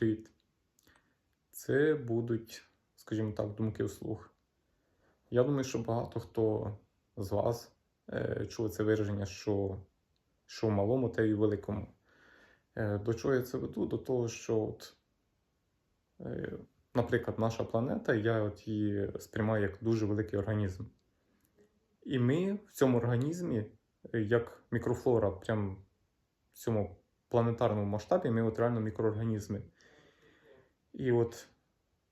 привіт. Це будуть, скажімо так, думки вслух. Я думаю, що багато хто з вас е, чув це вираження, що, що в малому, те і в великому. Е, до чого я це веду? До того, що, от, е, наприклад, наша планета, я от її сприймаю як дуже великий організм. І ми в цьому організмі, е, як мікрофлора, прям в цьому планетарному масштабі, ми от реально мікроорганізми. І от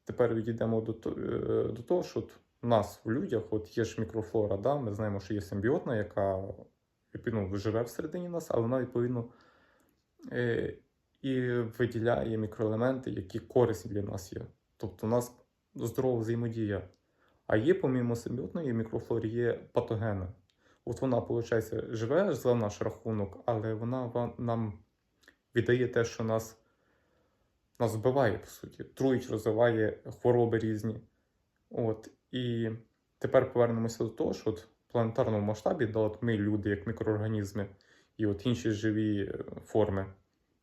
тепер відійдемо до, е, до того, що от у нас в людях от є ж мікрофлора, да? ми знаємо, що є симбіотна, яка відповідно, живе всередині нас, але вона відповідно е, і виділяє мікроелементи, які корисні для нас є. Тобто у нас здорова взаємодія. А є, помімо симбіотної мікрофлори, є патогена. От вона, виходить, живе за наш рахунок, але вона нам віддає те, що нас, нас вбиває, по суті. Труїть, розвиває хвороби різні. От. І тепер повернемося до того, що от в планетарному масштабі, да, от ми, люди, як мікроорганізми, і от інші живі е, форми,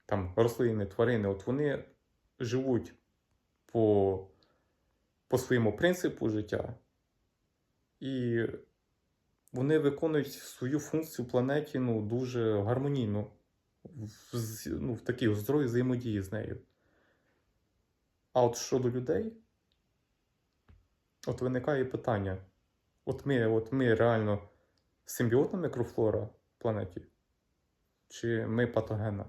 там рослини, тварини, от вони живуть по, по своєму принципу життя. І вони виконують свою функцію в планеті ну, дуже гармонійно, в, ну, в такій здоровій взаємодії з нею. А от щодо людей, от виникає питання: от ми, от ми реально симбіотна мікрофлора планеті, чи ми патогенна?